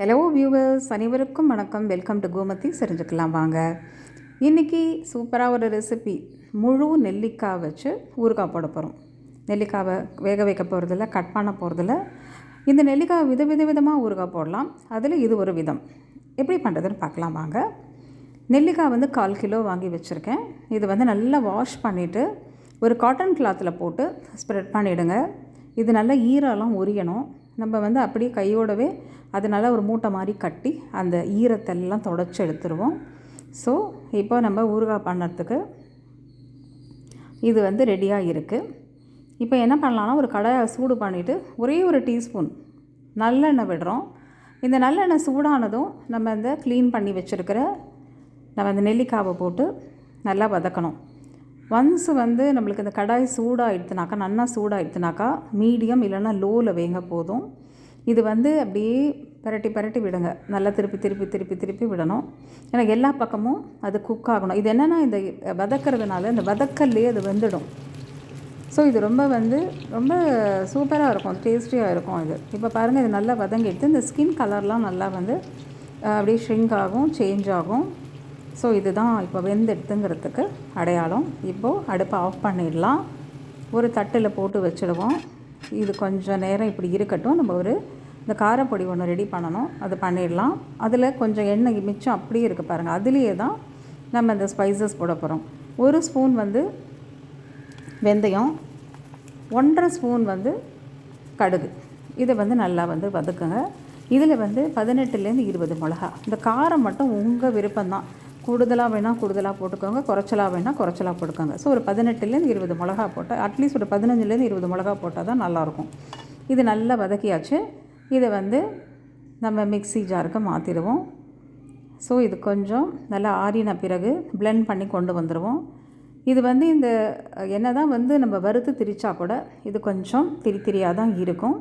Hello viewers அனைவருக்கும் வணக்கம். Welcome to Gomathi செஞ்சுக்கலாம் வாங்க. இன்றைக்கி சூப்பராக ஒரு ரெசிபி முழு நெல்லிக்காய் வச்சு ஊறுகாய் போட போகிறோம் நெல்லிக்காவை வேக வைக்க போகிறதில்ல கட் பண்ண போகிறதில்ல இந்த நெல்லிக்காய் வித வித விதமாக ஊறுகாய் போடலாம். அதில் இது ஒரு விதம். எப்படி பண்ணுறதுன்னு பார்க்கலாம் வாங்க. நெல்லிக்காய் வந்து கால் கிலோ வாங்கி வச்சுருக்கேன். இது வந்து நல்லா வாஷ் பண்ணிவிட்டு ஒரு காட்டன் கிளாத்தில் போட்டு ஸ்ப்ரெட் பண்ணிவிடுங்க இது நல்லா ஈரம்லாம் உரியணும். நம்ம வந்து அப்படியே கையோடவே அதனால் ஒரு மூட்டை மாதிரி கட்டி அந்த ஈரத்தெல்லாம் தொடச்சி எடுத்துருவோம். ஸோ இப்போ நம்ம ஊறுகாய் பண்ணுறதுக்கு இது வந்து ரெடியாக இருக்குது இப்போ என்ன பண்ணலான்னா ஒரு கடாயை சூடு பண்ணிவிட்டு ஒரே ஒரு டீஸ்பூன் நல்லெண்ணெய் விடுறோம். இந்த நல்லெண்ணெய் சூடானதும் நம்ம இந்த க்ளீன் பண்ணி வச்சுருக்கிற நம்ம இந்த நெல்லிக்காவை போட்டு நல்லா வதக்கணும். ஒன்ஸ் வந்து நம்மளுக்கு இந்த கடாய் சூடாகிடுத்துனாக்கா நல்லா சூடாகிடுத்துனாக்கா மீடியம் இல்லைன்னா லோவில் வேங்க போதும். இது வந்து அப்படியே பரட்டி பரட்டி விடுங்க. நல்லா திருப்பி திருப்பி திருப்பி திருப்பி விடணும். ஏன்னா எல்லா பக்கமும் அது குக் ஆகணும். இது என்னென்னா இந்த வதக்கிறதுனால இந்த வதக்கல்லே அது வெந்துடும். ஸோ இது ரொம்ப வந்து ரொம்ப சூப்பராக இருக்கும். டேஸ்டியாக இருக்கும் இது. இப்போ பாருங்கள் இது நல்லா வதங்கிட்டு இந்த ஸ்கின் கலர்லாம் நல்லா வந்து அப்படியே ஷ்ரிங்க் ஆகும் சேஞ்ச் ஆகும். ஸோ இதுதான் இப்போ வெந்தெடுத்துங்கிறதுக்கு அடையாளம். இப்போது அடுப்பை ஆஃப் பண்ணிடலாம். ஒரு தட்டில் போட்டு வச்சுடுவோம். இது கொஞ்சம் நேரம் இப்படி இருக்கட்டும். நம்ம ஒரு இந்த காரப்பொடி ஒன்று ரெடி பண்ணணும். அது பண்ணிடலாம். அதில் கொஞ்சம் எண்ணெய் மிச்சம் அப்படியே இருக்குது பாருங்கள் அதுலேயே தான் நம்ம இந்த ஸ்பைசஸ் போட போகிறோம் ஒரு ஸ்பூன் வந்து வெந்தயம் ஒன்றரை ஸ்பூன் வந்து கடுகு. இதை வந்து நல்லா வந்து வதக்குங்க. இதில் வந்து பதினெட்டுலேருந்து இருபது மிளகா. இந்த காரம் மட்டும் உங்கள் விருப்பம்தான் கூடுதலாக வேணால் கூடுதலாக போட்டுக்கோங்க. குறைச்சலாக வேணால் குறைச்சலாக போட்டுக்கோங்க. ஸோ ஒரு பதினெட்டுலேருந்து இருபது மிளகா போட்டால் அட்லீஸ்ட் ஒரு பதினஞ்சுலேருந்து இருபது மிளகா போட்டால் தான் நல்லாயிருக்கும் இது நல்லா வதக்கியாச்சு. இதை வந்து நம்ம மிக்ஸி ஜாருக்கு மாற்றிடுவோம் ஸோ இது கொஞ்சம் நல்லா ஆறின பிறகு பிளெண்ட் பண்ணி கொண்டு வந்துடுவோம். இது வந்து இந்த என்ன தான் வந்து நம்ம வறுத்து திரிச்சா கூட இது கொஞ்சம் திரி திரியாக தான் இருக்கும்.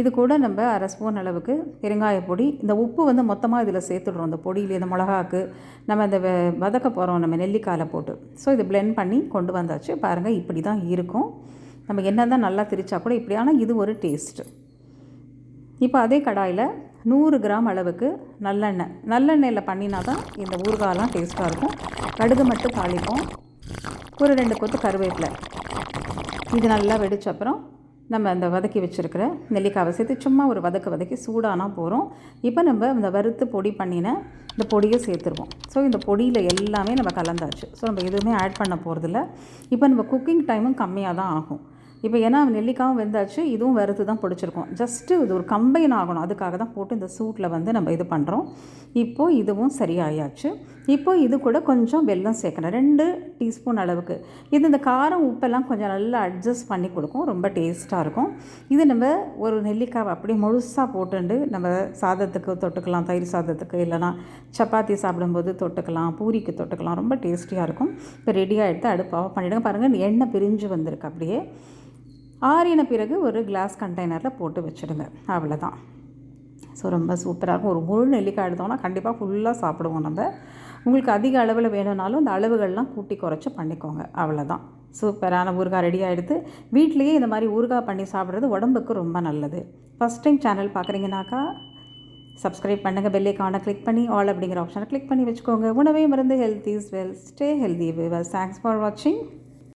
இது கூட நம்ம அரை ஸ்பூன் அளவுக்கு பெருங்காய பொடி இந்த உப்பு வந்து மொத்தமாக இதில் சேர்த்துடுறோம். இந்த பொடியில் இந்த மிளகாக்கு நம்ம இந்த வதக்க போகிறோம் நம்ம நெல்லிக்காயில் போட்டு. ஸோ இது பிளெண்ட் பண்ணி கொண்டு வந்தாச்சு. பாருங்கள் இப்படி தான் இருக்கும். நம்ம என்ன தான் நல்லா திரிச்சா கூட இப்படி ஆனால் இது ஒரு டேஸ்ட்டு இப்போ அதே கடாயில் நூறு கிராம் அளவுக்கு நல்லெண்ணெய். நல்லெண்ணெயில் பண்ணினா தான் இந்த ஊறுகாலாம் டேஸ்ட்டாக இருக்கும். கடுகு மட்டும் தாளிப்போம். ஒரு ரெண்டு கொத்து கருவேப்பிலை. இது நல்லா வெடிச்ச அப்புறம் நம்ம இந்த வதக்கி வச்சுருக்கிற நெல்லிக்காவை சேர்த்து சும்மா ஒரு வதக்க வதக்கி சூடானா போகிறோம் இப்போ நம்ம இந்த வறுத்து பொடி பண்ணின இந்த பொடியை சேர்த்துருவோம். ஸோ இந்த பொடியில் எல்லாமே நம்ம கலந்தாச்சு. ஸோ நம்ம எதுவுமே ஆட் பண்ண போகிறதில்ல இப்போ நம்ம குக்கிங் டைமும் கம்மியாக தான் ஆகும். இப்போ ஏன்னா நெல்லிக்காவும் வெந்தாச்சு இதுவும் வறுத்து தான் பிடிச்சிருக்கோம். ஜஸ்ட்டு இது ஒரு கம்பைன் ஆகணும். அதுக்காக தான் போட்டு இந்த சூட்டில் வந்து நம்ம இது பண்ணுறோம் இப்போது இதுவும் சரியாயாச்சு. இப்போது இது கூட கொஞ்சம் வெல்லம் சேர்க்கணும். ரெண்டு டீஸ்பூன் அளவுக்கு. இது இந்த காரம் உப்பெல்லாம் கொஞ்சம் நல்லா அட்ஜஸ்ட் பண்ணி கொடுக்கும். ரொம்ப டேஸ்ட்டாக இருக்கும். இது நம்ம ஒரு நெல்லிக்காவை அப்படியே முழுசாக போட்டுண்டு நம்ம சாதத்துக்கு தொட்டுக்கலாம். தயிர் சாதத்துக்கு இல்லைனா சப்பாத்தி சாப்பிடும்போது தொட்டுக்கலாம். பூரிக்கு தொட்டுக்கலாம். ரொம்ப டேஸ்டியாக இருக்கும். இப்போ ரெடியாக எடுத்து அடுப்பாக பண்ணிவிடுங்க பாருங்கள் எண்ணெய் பிரிஞ்சு வந்திருக்கு அப்படியே. ஆறின பிறகு ஒரு கிளாஸ் கண்டெய்னரில் போட்டு வச்சுடுங்க அவ்வளோதான் ஸோ ரொம்ப சூப்பராக இருக்கும். ஒரு முழு நெல்லிக்காய் எடுத்தோம்னா கண்டிப்பாக ஃபுல்லாக சாப்பிடுவோம் நம்ம. உங்களுக்கு அதிக அளவில் வேணும்னாலும் அந்த அளவுகள்லாம் கூட்டி குறைச்சி பண்ணிக்கோங்க. அவ்வளோதான் சூப்பரான ஊறுகாய் ரெடி ஆகிடுது வீட்லேயே இந்த மாதிரி ஊறுகாய் பண்ணி சாப்பிட்றது உடம்புக்கு ரொம்ப நல்லது. ஃபஸ்ட் டைம் சேனல் பார்க்குறீங்கனாக்கா சப்ஸ்கிரைப் பண்ணுங்கள் பெல்லைக்கான கிளிக் பண்ணி ஆல் அப்படிங்கிற ஆப்ஷனை கிளிக் பண்ணி வச்சுக்கோங்க. உணவே மருந்து health is wealth stay healthy viewers thanks for வாட்சிங்